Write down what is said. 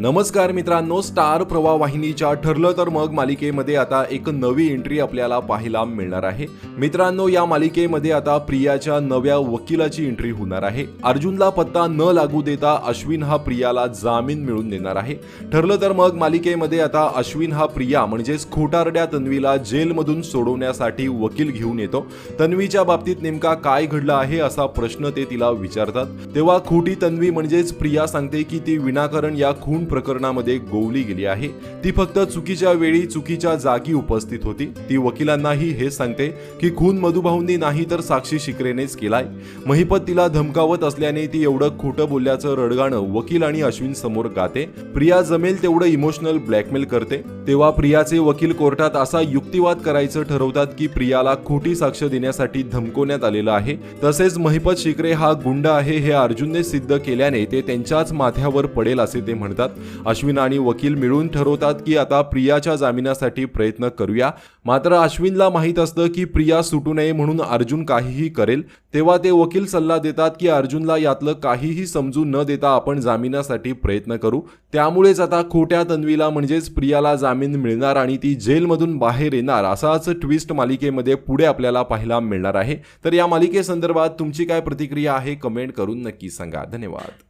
नमस्कार मित्रांनो स्टार प्रवाह वाहिनीच्या ठरलं तर मग मालिकेमध्ये आता एक नवी एंट्री आपल्याला पाहायला मिळणार आहे. मित्रांनो या मालिकेमध्ये आता प्रियाच्या नव्या वकिलाची एंट्री होणार आहे. अर्जुनला पत्ता न लागू देता अश्विन हा प्रियाला जामीन मिळून देणार आहे. ठरलं तर मग मालिकेमध्ये आता अश्विन हा प्रिया म्हणजेच खोटारड्या तन्वीला जेलमधून सोडवण्यासाठी वकील घेऊन येतो. तन्वीच्या बाबतीत नेमका काय घडलं आहे असा प्रश्न ते तिला विचारतात. तेव्हा खोटी तन्वी म्हणजेच प्रिया सांगते की ती विनाकारण या खून प्रकरणामध्ये गोवली गेली आहे. ती फक्त चुकीच्या वेळी चुकीच्या जागी उपस्थित होती. ती वकिलांनाही हे सांगते की खून मधुभाऊंनी नाही तर साक्षी शिकरेनेच केलाय. महिपत तिला धमकावत असल्याने ती एवढं खोटं बोलल्याचं रडगाणं वकील आणि अश्विन समोर गाते. प्रिया जमेल तेवढं इमोशनल ब्लॅकमेल करते. तेव्हा प्रियाचे वकील कोर्टात असा युक्तिवाद करायचं ठरवतात की प्रियाला खोटी साक्ष देण्यासाठी धमकवण्यात आलेलं आहे. तसेच महिपत शिकरे हा गुंड आहे हे अर्जुनने सिद्ध केल्याने ते त्यांच्याच माथ्यावर पडेल असे ते म्हणतात. अश्विन आणि वकील मिळून ठरवतात की आता प्रियाच्या जामिनासाठी प्रयत्न करूया. मात्र अश्विनला माहीत असतं की प्रिया सुटू नये म्हणून अर्जुन काहीही करेल. तेव्हा ते वकील सल्ला देतात की अर्जुनला यातलं काहीही समजू न देता आपण जामिनासाठी प्रयत्न करू. त्यामुळेच आता खोट्या तन्वीला म्हणजेच प्रियाला जामीन मिळणार आणि ती जेलमधून बाहेर येणार असाच ट्विस्ट मालिकेमध्ये पुढे आपल्याला पाहायला मिळणार आहे. तर या मालिकेसंदर्भात तुमची काय प्रतिक्रिया आहे कमेंट करून नक्की सांगा. धन्यवाद.